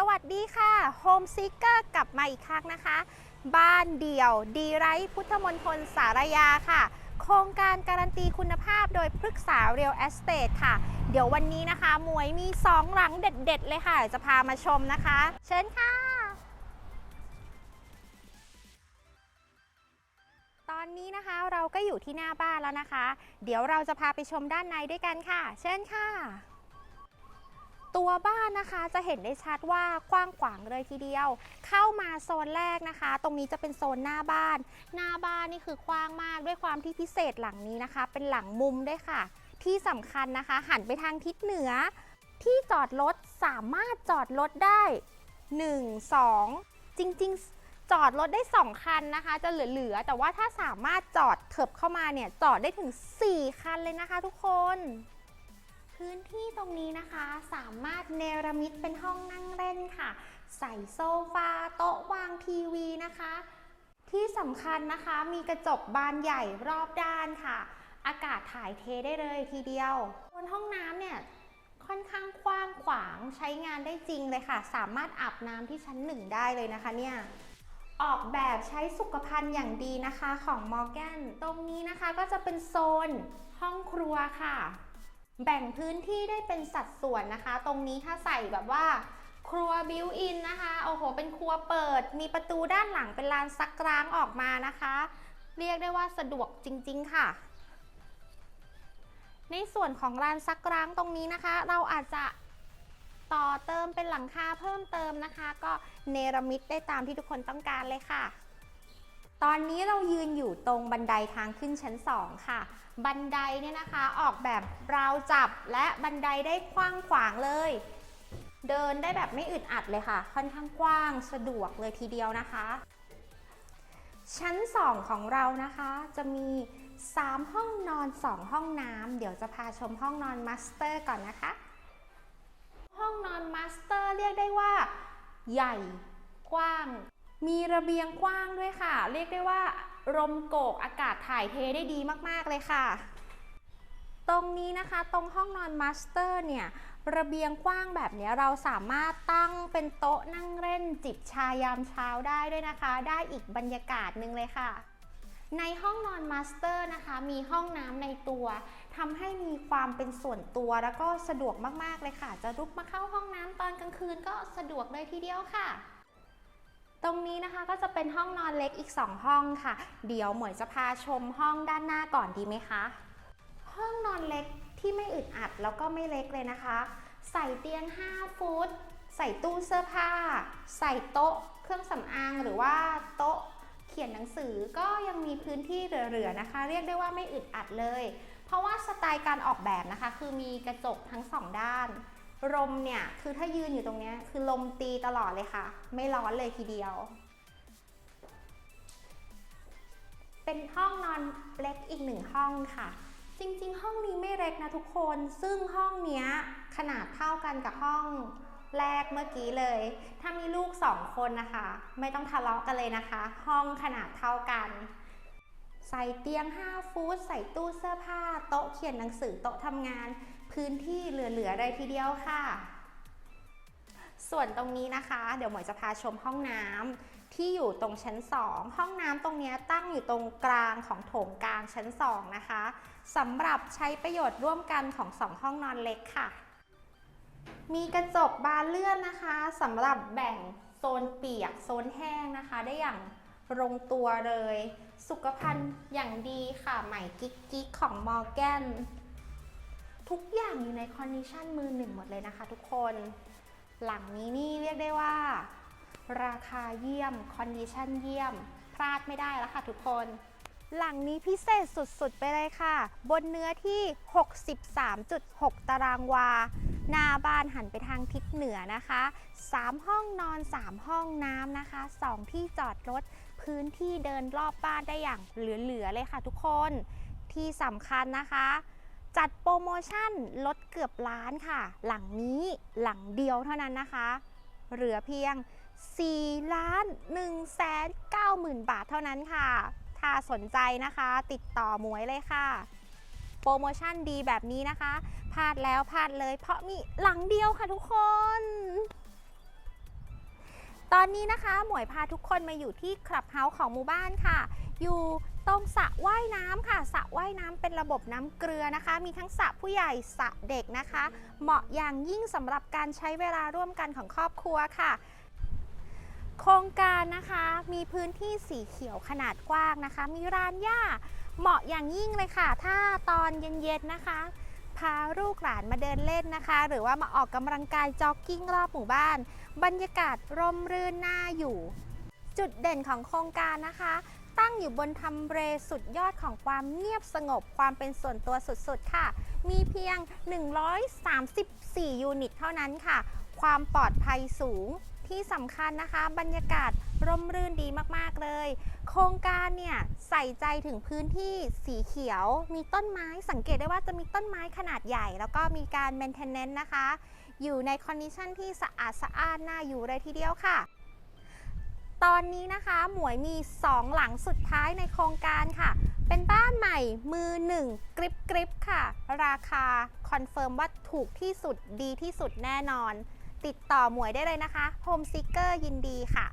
สวัสดีค่ะ Home Seeker กลับมาอีกครั้งนะคะ บ้านเดี่ยวดีไรพุทธมณฑลสารยาค่ะ โครงการการันตีคุณภาพโดยพฤกษา Real Estate ค่ะ เดี๋ยววันนี้นะคะ มวยมี 2 หลังเด็ด ๆ เลยค่ะ จะพามาชมนะคะ เชิญค่ะ ตอนนี้นะคะเราก็อยู่ที่หน้าบ้านแล้วนะคะ เดี๋ยวเราจะพาไปชมด้านในด้วยกันค่ะ เชิญค่ะ ตัวบ้านนะคะจะเห็นได้ชัดว่ากว้างขวางเลยทีเดียว เข้ามาโซนแรกนะคะ ตรงนี้จะเป็นโซนหน้าบ้าน หน้าบ้านนี่คือกว้างมากด้วยความที่พิเศษหลังนี้นะคะ เป็นหลังมุมด้วยค่ะ ที่สำคัญนะคะ หันไปทางทิศเหนือ ที่จอดรถสามารถจอดรถได้ 1 2 จริงๆ จอดรถได้ 2 คันนะคะ จะเหลือๆแต่ว่าถ้าสามารถจอดเถิบเข้ามาเนี่ยจอดได้ถึง 4 คันเลยนะคะทุกคน พื้นที่ตรงนี้นะคะสามารถเนรมิตเป็นห้องนั่งเล่นค่ะ ใส่โซฟาโต๊ะวางทีวีนะคะ ที่สำคัญนะคะมีกระจกบานใหญ่รอบด้านค่ะ อากาศถ่ายเทได้เลยทีเดียว บนห้องน้ำเนี่ยค่อนข้างกว้างขวางใช้งานได้จริงเลยค่ะ สามารถอาบน้ำที่ชั้นหนึ่งได้เลยนะคะเนี่ยออกแบบใช้สุขภัณฑ์อย่างดีนะคะของมอร์แกนตรงนี้นะคะก็จะเป็นโซนห้องครัวค่ะ แบ่งพื้นที่ได้เป็นสัดส่วนนะคะ ตรงนี้ถ้าใส่แบบว่า ครัวบิวอินนะคะ โอ้โห เป็นครัวเปิด มีประตูด้านหลังเป็นลานซักล้างออกมานะคะ เรียกได้ว่าสะดวกจริง ๆ ค่ะ ในส่วนของลานซักล้างตรงนี้นะคะ เราอาจจะต่อเติมเป็นหลังคาเพิ่มเติมนะคะ ก็เนรมิตได้ตามที่ทุกคนต้องการเลยค่ะ ตอนนี้เรายืนอยู่ตรงบันไดทางขึ้นชั้น 2 ค่ะ บันไดเนี่ยนะคะออกแบบราวจับและบันไดได้กว้างขวางเลย เดินได้แบบไม่อึดอัดเลยค่ะ ค่อนข้างกว้างสะดวกเลยทีเดียวนะคะ ชั้น 2 ของเรานะคะจะมี 3 ห้องนอน 2 ห้องน้ำเดี๋ยวจะพาชมห้องนอนมาสเตอร์ก่อนนะคะ ห้องนอนมาสเตอร์เรียกได้ว่า ใหญ่กว้าง มีระเบียงกว้างด้วยค่ะ เรียกได้ว่าลมโกกอากาศถ่ายเทได้ดีมาก ๆ เลยค่ะ ตรงนี้นะคะตรงห้องนอนมาสเตอร์เนี่ยระเบียงกว้างแบบนี้เราสามารถตั้งเป็นโต๊ะนั่งเล่นจิบชายามเช้าได้ด้วยนะคะ ได้อีกบรรยากาศหนึ่งเลยค่ะ ในห้องนอนมาสเตอร์นะคะ มีห้องน้ำในตัวทำให้มีความเป็นส่วนตัวแล้วก็สะดวกมากๆเลยค่ะ จะลุกมาเข้าห้องน้ำตอนกลางคืนก็สะดวกเลยทีเดียวค่ะ นี้นะคะก็จะเป็นห้องนอนเล็กอีก 2 ห้องค่ะ เดี๋ยวหมวยจะพาชมห้องด้านหน้าก่อนดีไหมคะ ห้องนอนเล็กที่ไม่อึดอัดแล้วก็ไม่เล็กเลยนะคะ ใส่เตียง 5 ฟุต ใส่ตู้เสื้อผ้า ใส่โต๊ะ เครื่องสำอางหรือว่าโต๊ะเขียนหนังสือก็ยังมีพื้นที่เหลือๆนะคะ เรียกได้ว่าไม่อึดอัดเลย เพราะว่าสไตล์การออกแบบนะคะ คือมีกระจกทั้งสองด้าน ลมเนี่ยคือถ้ายืนอยู่ตรงนี้คือลมตีตลอดเลยค่ะ ไม่ร้อนเลยทีเดียว เป็นห้องนอนเล็กอีกหนึ่งห้องค่ะ จริงๆ ห้องนี้ไม่เล็กนะทุกคน ซึ่งห้องเนี้ยขนาดเท่ากันกับห้องแรกเมื่อกี้เลย ถ้ามีลูกสองคนนะคะ ไม่ต้องทะเลาะกันเลยนะคะ ห้องขนาดเท่ากัน ใส่เตียง 5 ฟุต ใส่ตู้เสื้อผ้า โต๊ะเขียนหนังสือ โต๊ะทำงาน พื้นที่เหลือๆเลยทีเดียวค่ะ ส่วนตรงนี้นะคะ เดี๋ยวหมวยจะพาชมห้องน้ำที่อยู่ตรงชั้น 2 ห้องน้ำตรงนี้ตั้งอยู่ตรงกลางของโถงกลางชั้น 2 นะคะสำหรับใช้ประโยชน์ร่วมกันของ 2 ห้องนอนเล็กค่ะ มีกระจกบานเลื่อนนะคะสำหรับแบ่งโซนเปียกโซนแห้งนะคะ ได้อย่างลงตัวเลย สุขภัณฑ์อย่างดีค่ะใหม่กิ๊กกิ๊กของมอร์แกน ทุกอย่างอยู่ในคอนดิชันมือหนึ่งหมดเลยนะคะทุกคน หลังนี้นี่เรียกได้ว่า ราคาเยี่ยมคอนดิชันเยี่ยม พลาดไม่ได้แล้วค่ะทุกคน หลังนี้พิเศษสุดๆ ไปเลยค่ะ บนเนื้อที่ 63.6 ตารางวา หน้าบ้านหันไปทางทิศเหนือนะคะ 3 ห้องนอน 3 ห้องน้ำนะคะ 2 ที่จอดรถ พื้นที่เดินรอบบ้านได้อย่างเหลือๆเลยค่ะทุกคน ที่สำคัญนะคะ จัดโปรโมชั่นลดเกือบล้านค่ะ หลังนี้หลังเดียวเท่านั้นนะคะ เหลือเพียง 4 ล้าน1แสน9หมื่นบาทเท่านั้นค่ะ ถ้าสนใจนะคะติดต่อหมวยเลยค่ะ โปรโมชั่นดีแบบนี้นะคะพลาดแล้วพลาดเลย เพราะมีหลังเดียวค่ะทุกคน ตอนนี้นะคะ หมวยพาทุกคนมาอยู่ที่คลับเฮาส์ของหมู่บ้านค่ะ อยู่ตรงสระว่ายน้ำค่ะสระว่ายน้ำเป็นระบบน้ำเกลือนะคะ มีทั้งสระผู้ใหญ่สระเด็กนะคะ เหมาะอย่างยิ่งสำหรับการใช้เวลาร่วมกันของครอบครัวค่ะ โครงการนะคะมีพื้นที่สีเขียวขนาดกว้างนะคะ มีร้านหญ้าเหมาะอย่างยิ่งเลยค่ะ ถ้าตอนเย็นๆนะคะ พาลูกหลานมาเดินเล่นนะคะ หรือว่ามาออกกำลังกายจ็อกกิ้งรอบหมู่บ้าน บรรยากาศร่มรื่นน่าอยู่ จุดเด่นของโครงการนะคะ ตั้งอยู่บนทำเรสุดยอดของความเงียบสงบความเป็นส่วนตัวสุดๆ ค่ะ มีเพียง 134 ยูนิตเท่านั้นค่ะ ความปลอดภัยสูงที่สำคัญนะคะ บรรยากาศร่มรื่นดีมาก ๆ เลย โครงการเนี่ยใส่ใจถึงพื้นที่สีเขียว มีต้นไม้สังเกตได้ว่าจะมีต้นไม้ขนาดใหญ่ แล้วก็มีการ maintenance นะคะ อยู่ในคอนดิชันที่สะอาดสะอ้านน่าอยู่เลยทีเดียวค่ะ ตอนนี้นะคะหมวยมี 2 หลังสุดท้ายในโครงการค่ะ เป็นบ้านใหม่มือหนึ่งกริบกริบค่ะ ราคาคอนเฟิร์มว่าถูกที่สุดดีที่สุดแน่นอน ติดต่อหมวยได้เลยนะคะ Home Seeker ยินดีค่ะ